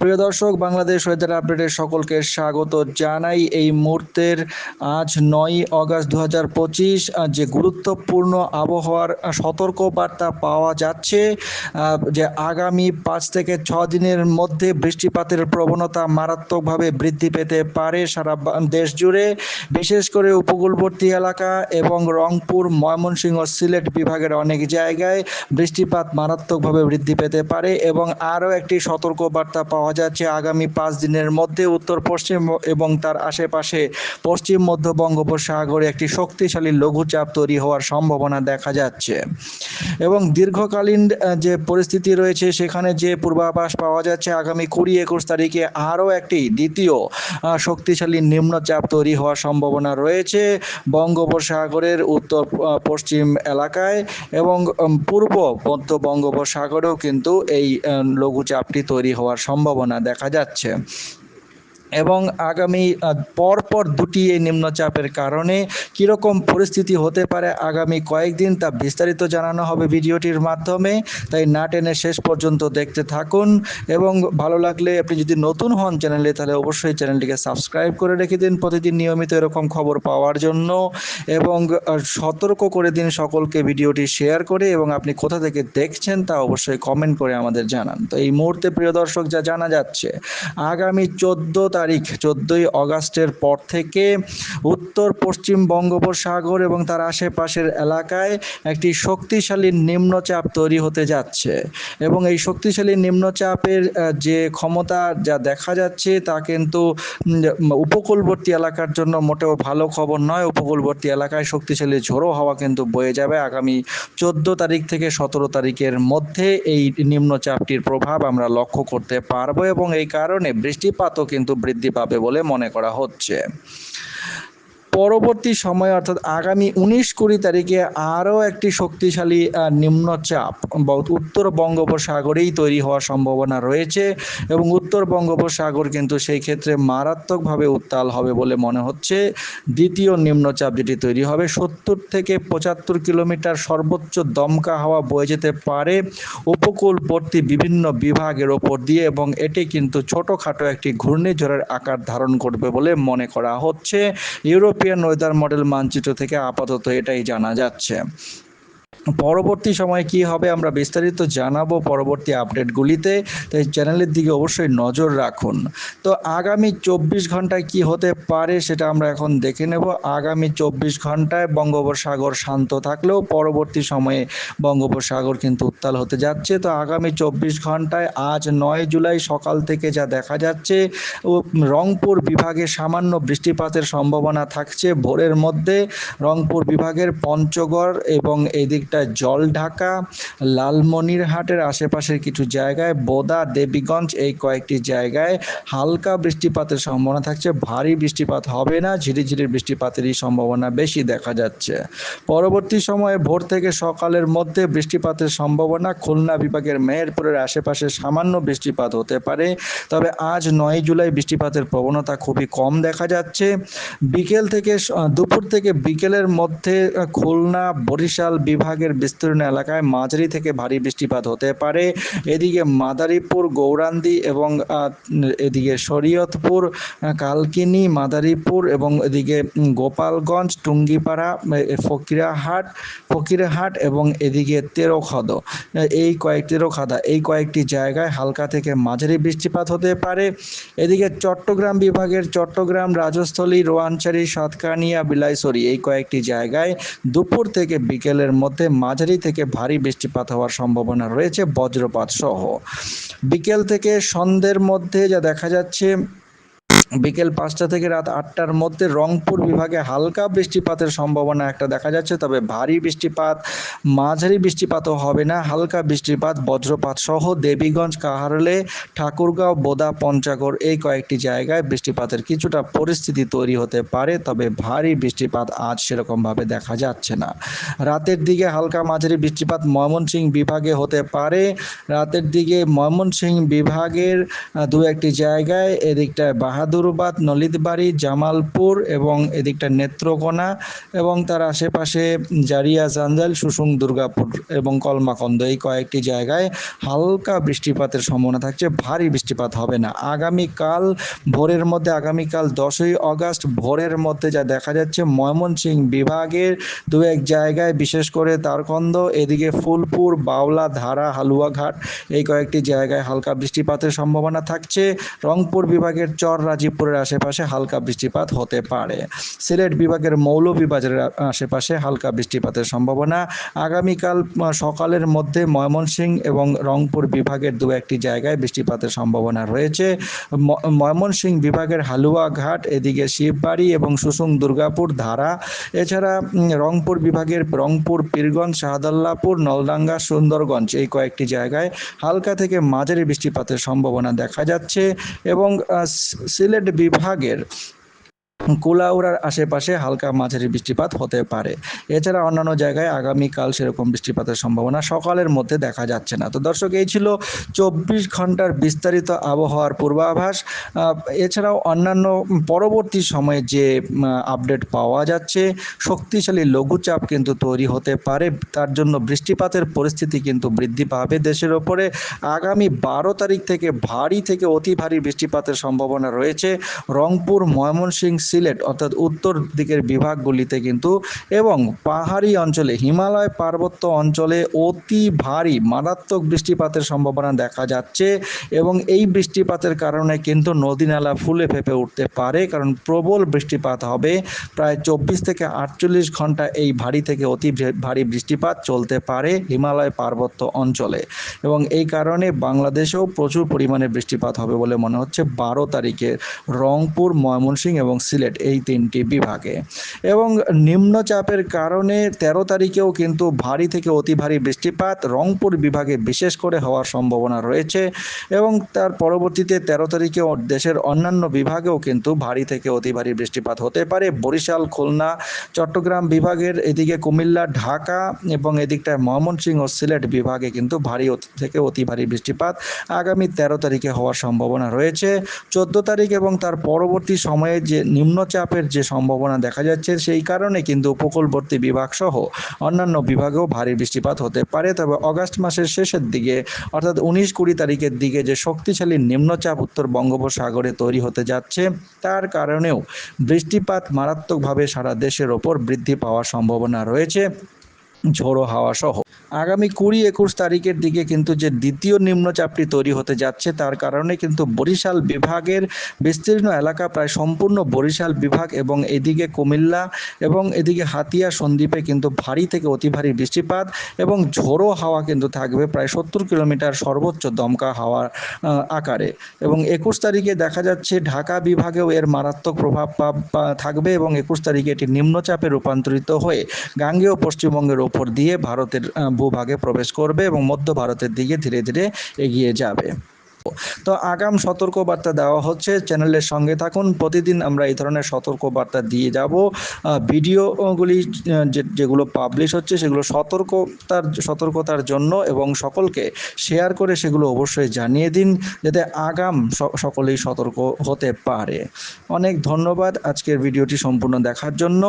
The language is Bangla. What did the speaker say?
প্রিয় দর্শক, বাংলাদেশ ওয়েদার আপডেটে সকলকে স্বাগত জানাই। এই মুহূর্তের আজ নয় অগাস্ট দু হাজার পঁচিশ যে গুরুত্বপূর্ণ আবহাওয়ার সতর্ক বার্তা পাওয়া যাচ্ছে যে আগামী পাঁচ থেকে ছ দিনের মধ্যে বৃষ্টিপাতের প্রবণতা মারাত্মকভাবে বৃদ্ধি পেতে পারে সারা দেশ জুড়ে। বিশেষ করে উপকূলবর্তী এলাকা এবং রংপুর, ময়মনসিংহ, সিলেট বিভাগের অনেক জায়গায় বৃষ্টিপাত মারাত্মকভাবে বৃদ্ধি পেতে পারে এবং আরও একটি সতর্ক বার্তা পাওয়া যাচ্ছে আগামী পাঁচ দিনের মধ্যে উত্তর, পশ্চিম এবং তার আশেপাশে পশ্চিম, মধ্য বঙ্গোপসাগরে একটি শক্তিশালী লঘুচাপ তৈরি হওয়ার সম্ভাবনা দেখা যাচ্ছে। এবং দীর্ঘকালীন যে পরিস্থিতি রয়েছে, সেখানে যে পূর্বাভাস পাওয়া যাচ্ছে, আগামী কুড়ি একুশ তারিখে আরও একটি দ্বিতীয় শক্তিশালী নিম্নচাপ তৈরি হওয়ার সম্ভাবনা রয়েছে বঙ্গোপসাগরের উত্তর পশ্চিম এলাকায় এবং পূর্ব মধ্য বঙ্গোপসাগরেও কিন্তু এই লঘুচাপটি তৈরি হওয়ার সম্ভাবনা দেখা যাচ্ছে। এবং আগামী পরপর দুটি এই নিম্নচাপের কারণে কীরকম পরিস্থিতি হতে পারে আগামী কয়েকদিন তা বিস্তারিত জানানো হবে ভিডিওটির মাধ্যমে। তাই না টেনে শেষ পর্যন্ত দেখতে থাকুন এবং ভালো লাগলে আপনি যদি নতুন হন চ্যানেলে তাহলে অবশ্যই চ্যানেলটিকে সাবস্ক্রাইব করে রেখে দিন প্রতিদিন নিয়মিত এরকম খবর পাওয়ার জন্য এবং সতর্ক করে দিন সকলকে ভিডিওটি শেয়ার করে এবং আপনি কোথা থেকে দেখছেন তা অবশ্যই কমেন্ট করে আমাদের জানান। তো এই মুহূর্তে প্রিয় দর্শক যা জানা যাচ্ছে, আগামী চোদ্দ তারিখ চোদ্দোই অগাস্টের পর থেকে উত্তর, পশ্চিম বঙ্গোপসাগর এবং তার আশেপাশের এলাকায় একটি শক্তিশালী নিম্নচাপ তৈরি হতে যাচ্ছে এবং এই শক্তিশালী নিম্নচাপের যে ক্ষমতা যা দেখা যাচ্ছে তা কিন্তু উপকূলবর্তী এলাকার জন্য মোটেও ভালো খবর নয়। উপকূলবর্তী এলাকায় শক্তিশালী ঝোড়ো হাওয়া কিন্তু বয়ে যাবে আগামী চোদ্দ তারিখ থেকে সতেরো তারিখের মধ্যে এই নিম্নচাপটির প্রভাব আমরা লক্ষ্য করতে পারব এবং এই কারণে বৃষ্টিপাতও কিন্তু বৃদ্ধি পাবে বলে মনে করা হচ্ছে। পরবর্তী সময়, অর্থাৎ আগামী উনিশ কুড়ি তারিখে আরও একটি শক্তিশালী নিম্নচাপ বা উত্তর বঙ্গোপসাগরেই তৈরি হওয়ার সম্ভাবনা রয়েছে এবং উত্তর বঙ্গোপসাগর কিন্তু সেই ক্ষেত্রে মারাত্মকভাবে উত্তাল হবে বলে মনে হচ্ছে। দ্বিতীয় নিম্নচাপ যেটি তৈরি হবে, সত্তর থেকে পঁচাত্তর কিলোমিটার সর্বোচ্চ দমকা হাওয়া বয়ে যেতে পারে উপকূলবর্তী বিভিন্ন বিভাগের ওপর দিয়ে এবং এটি কিন্তু ছোটোখাটো একটি ঘূর্ণিঝড়ের আকার ধারণ করবে বলে মনে করা হচ্ছে। ইউরোপিয়ান ওয়েদার মডেল মানচিত্র থেকে আপাতত এটাই জানা যাচ্ছে। পরবর্তী সময়ে কি হবে আমরা বিস্তারিত জানাব পরবর্তী আপডেটগুলিতে। তাই চ্যানেলের দিকে অবশ্যই নজর রাখুন। তো আগামী চব্বিশ ঘন্টায় কি হতে পারে সেটা আমরা এখন দেখে নেব। আগামী চব্বিশ ঘন্টায় বঙ্গোপসাগর শান্ত থাকলেও পরবর্তী সময়ে বঙ্গোপসাগর কিন্তু উত্তাল হতে যাচ্ছে। তো আগামী চব্বিশ ঘন্টায় আজ নয় জুলাই সকাল থেকে যা দেখা যাচ্ছে, ও রংপুর বিভাগে সামান্য বৃষ্টিপাতের সম্ভাবনা থাকছে। ভোরের মধ্যে রংপুর বিভাগের পঞ্চগড় এবং এই দিকটায় জলঢাকা লালমনিরহাটের আশেপাশের কিছু জায়গায়, বোদা, দেবীগঞ্জ এই কয়েকটি জায়গায় হালকা বৃষ্টিপাতের সম্ভাবনা থাকছে। ভারী বৃষ্টিপাত হবে না, ঝিরিঝিরি বৃষ্টিপাতেরই সম্ভাবনা বেশি দেখা যাচ্ছে। পরবর্তী সময়ে ভোর থেকে সকালের মধ্যে বৃষ্টিপাতের সম্ভাবনা খুলনা বিভাগের মেহেরপুরের আশেপাশে সামান্য বৃষ্টিপাত হতে পারে। তবে আজ নয় জুলাই বৃষ্টিপাতের প্রবণতা খুবই কম দেখা যাচ্ছে। বিকেল থেকে দুপুর থেকে বিকেলের মধ্যে খুলনা, বরিশাল বিভাগের বিস্তীর্ণ এলাকায় মাঝারি থেকে ভারী বৃষ্টিপাত হতে পারে। এদিকে মাদারীপুর, গৌরান্দি এবং এদিকে শরীয়তপুর, কালকিনি, মাদারীপুর এবং এদিকে গোপালগঞ্জ, টুঙ্গিপাড়া ফকিরাহাট, ফকিরহাট এবং এদিকে তেরোখদ। এই কয়েক, তেরোখাদা, এই কয়েকটি জায়গায় হালকা থেকে মাঝারি বৃষ্টিপাত হতে পারে। এদিকে চট্টগ্রাম বিভাগের চট্টগ্রাম রাজস্থলী রোয়াঞ্চারি সাতকানিয়া, বিলাইছড়ি এই কয়েকটি জায়গায় দুপুর থেকে বিকেলের মধ্যে মাঝারি থেকে ভারী বৃষ্টিপাত হওয়ার সম্ভাবনা রয়েছে বজ্রপাত সহ বিকেল থেকে সন্ধ্যের মধ্যে যা দেখা যাচ্ছে বিকেল পাঁচটা থেকে রাত আটটার মধ্যে রংপুর বিভাগে হালকা বৃষ্টিপাতের সম্ভাবনা একটা দেখা যাচ্ছে, তবে ভারী বৃষ্টিপাত, মাঝারি বৃষ্টিপাতও হবে না। হালকা বৃষ্টিপাত, বজ্রপাত সহ দেবীগঞ্জ, কাহারলে, ঠাকুরগাঁও, বোদা, পঞ্চাগড় এই কয়েকটি জায়গায় বৃষ্টিপাতের কিছুটা পরিস্থিতি তৈরি হতে পারে, তবে ভারী বৃষ্টিপাত আজ সেরকমভাবে দেখা যাচ্ছে না। রাতের দিকে হালকা মাঝারি বৃষ্টিপাত ময়মনসিংহ বিভাগে হতে পারে। রাতের দিকে ময়মনসিংহ বিভাগের দু একটি জায়গায় এদিকটায় বাহাদুর বাহাদুরবাদ নলিতবাড়ি, জামালপুর এবং এদিকটা নেত্রকোনা এবং তার আশেপাশে জারিয়া জাঞ্জাল সুসুং দুর্গাপুর এবং কলমাকন্দ এই কয়েকটি জায়গায় হালকা বৃষ্টিপাতের সম্ভাবনা থাকছে। ভারী বৃষ্টিপাত হবে না। আগামীকাল ভোরের মধ্যে, আগামীকাল দশই আগস্ট ভোরের মধ্যে যা দেখা যাচ্ছে ময়মনসিংহ বিভাগের দু এক জায়গায়, বিশেষ করে তারকন্দ এদিকে ফুলপুর, বাউলা, ধারা, হালুয়াঘাট, এই কয়েকটি জায়গায় হালকা বৃষ্টিপাতের সম্ভাবনা থাকছে। রংপুর বিভাগের চর রাজীবপুরের আশেপাশে হালকা বৃষ্টিপাত হতে পারে। সিলেট বিভাগের মৌলভীবাজারের আশেপাশে হালকা বৃষ্টিপাতের সম্ভাবনা। আগামীকাল সকালের মধ্যে ময়মনসিংহ এবং রংপুর বিভাগের দু একটি জায়গায় বৃষ্টিপাতের সম্ভাবনা রয়েছে। ময়মনসিংহ বিভাগের হালুয়াঘাট এদিকে শিববাড়ি এবং সুসুং দুর্গাপুর ধারা। এছাড়া রংপুর বিভাগের রংপুর পীরগঞ্জ শাহদাল্লাপুর নলডাঙ্গা সুন্দরগঞ্জ এই কয়েকটি জায়গায় হালকা থেকে মাঝারি বৃষ্টিপাতের সম্ভাবনা দেখা যাচ্ছে। এবং আহ, সি- সিলেট বিভাগের কুলাউড়ার আশেপাশে হালকা মাঝারি বৃষ্টিপাত হতে পারে। এছাড়া অন্যান্য জায়গায় আগামীকাল সেরকম বৃষ্টিপাতের সম্ভাবনা সকালের মধ্যে দেখা যাচ্ছে না। তো দর্শক, এই ছিল চব্বিশ ঘণ্টার বিস্তারিত আবহাওয়ার পূর্বাভাস। এছাড়াও অন্যান্য পরবর্তী সময়ে যে আপডেট পাওয়া যাচ্ছে, শক্তিশালী লঘুচাপ কিন্তু তৈরি হতে পারে। তার জন্য বৃষ্টিপাতের পরিস্থিতি কিন্তু বৃদ্ধি পাবে দেশের ওপরে। আগামী বারো তারিখ থেকে ভারী থেকে অতি ভারী বৃষ্টিপাতের সম্ভাবনা রয়েছে। রংপুর, ময়মনসিংহ সিলেট, অর্থাৎ উত্তর দিকের বিভাগগুলিতে কিন্তু, এবং পাহাড়ি অঞ্চলে, হিমালয় পার্বত্য অঞ্চলে অতি ভারী মারাত্মক বৃষ্টিপাতের সম্ভাবনা দেখা যাচ্ছে, এবং এই বৃষ্টিপাতের কারণে কিন্তু নদী নালা ফুলে ফেপে উঠতে পারে, কারণ প্রবল বৃষ্টিপাত হবে। প্রায় চব্বিশ থেকে আটচল্লিশ ঘণ্টা এই ভারী থেকে অতি ভারী বৃষ্টিপাত চলতে পারে হিমালয় পার্বত্য অঞ্চলে। এবং এই কারণে বাংলাদেশেও প্রচুর পরিমাণে বৃষ্টিপাত হবে বলে মনে হচ্ছে। বারো তারিখে রংপুর, ময়মনসিংহ এবং সিলেট এই তিনটি বিভাগে। এবং নিম্নচাপের কারণে তেরো তারিখেও কিন্তু ভারী থেকে অতি ভারী বৃষ্টিপাত রংপুর বিভাগে বিশেষ করে হওয়ার সম্ভাবনা রয়েছে। এবং তার পরবর্তীতে তেরো তারিখে দেশের অন্যান্য বিভাগেও কিন্তু ভারী থেকে অতি ভারী বৃষ্টিপাত হতে পারে। বরিশাল, খুলনা, চট্টগ্রাম বিভাগের এদিকে কুমিল্লা, ঢাকা এবং এদিকটায় ময়মনসিংহ সিলেট বিভাগে কিন্তু ভারী থেকে অতি ভারী বৃষ্টিপাত আগামী তেরো তারিখে হওয়ার সম্ভাবনা রয়েছে। চোদ্দ তারিখ এবং তার পরবর্তী সময়ে যে নিম্নচাপের যে সম্ভাবনা দেখা যাচ্ছে সেই কারণে কিন্তু উপকূলবর্তী বিভাগ সহ অন্যান্য বিভাগেও ভারী বৃষ্টিপাত হতে পারে। তবে অগাস্ট মাসের শেষের দিকে, অর্থাৎ উনিশ কুড়ি তারিখের দিকে যে শক্তিশালী নিম্নচাপ উত্তর বঙ্গোপসাগরে তৈরি হতে যাচ্ছে, তার কারণেও বৃষ্টিপাত মারাত্মকভাবে সারা দেশের ওপর বৃদ্ধি পাওয়ার সম্ভাবনা রয়েছে। ঝোড়ো হাওয়া সহ আগামী কুড়ি একুশ তারিখের দিকে কিন্তু যে দ্বিতীয় নিম্নচাপটি তৈরি হতে যাচ্ছে, তার কারণে কিন্তু বরিশাল বিভাগের বিস্তীর্ণ এলাকা প্রায় সম্পূর্ণ বরিশাল বিভাগ এবং এদিকে কুমিল্লা এবং এদিকে হাতিয়া, সন্দ্বীপে কিন্তু ভারী থেকে অতি ভারী বৃষ্টিপাত এবং ঝোড়ো হাওয়া কিন্তু থাকবে প্রায় সত্তর কিলোমিটার সর্বোচ্চ দমকা হাওয়ার আকারে। এবং একুশ তারিখে দেখা যাচ্ছে ঢাকা বিভাগেও এর মারাত্মক প্রভাব থাকবে এবং একুশ তারিখে এটি নিম্নচাপে রূপান্তরিত হয়ে গাঙ্গেয় পশ্চিমবঙ্গের ওপর দিয়ে ভারতের ভূভাগে প্রবেশ করবে এবং মধ্য ভারতের দিকে ধীরে ধীরে এগিয়ে যাবে। তো আগাম সতর্কবার্তা দেওয়া হচ্ছে, চ্যানেলের সঙ্গে থাকুন। প্রতিদিন আমরা এই ধরনের সতর্কবার্তা দিয়ে যাব। ভিডিওগুলি যেগুলো পাবলিশ হচ্ছে, সেগুলো সতর্কতার সতর্কতার জন্য এবং সকলকে শেয়ার করে সেগুলো অবশ্যই জানিয়ে দিন, যাতে আগাম সকলেই সতর্ক হতে পারে। অনেক ধন্যবাদ আজকের ভিডিওটি সম্পূর্ণ দেখার জন্য।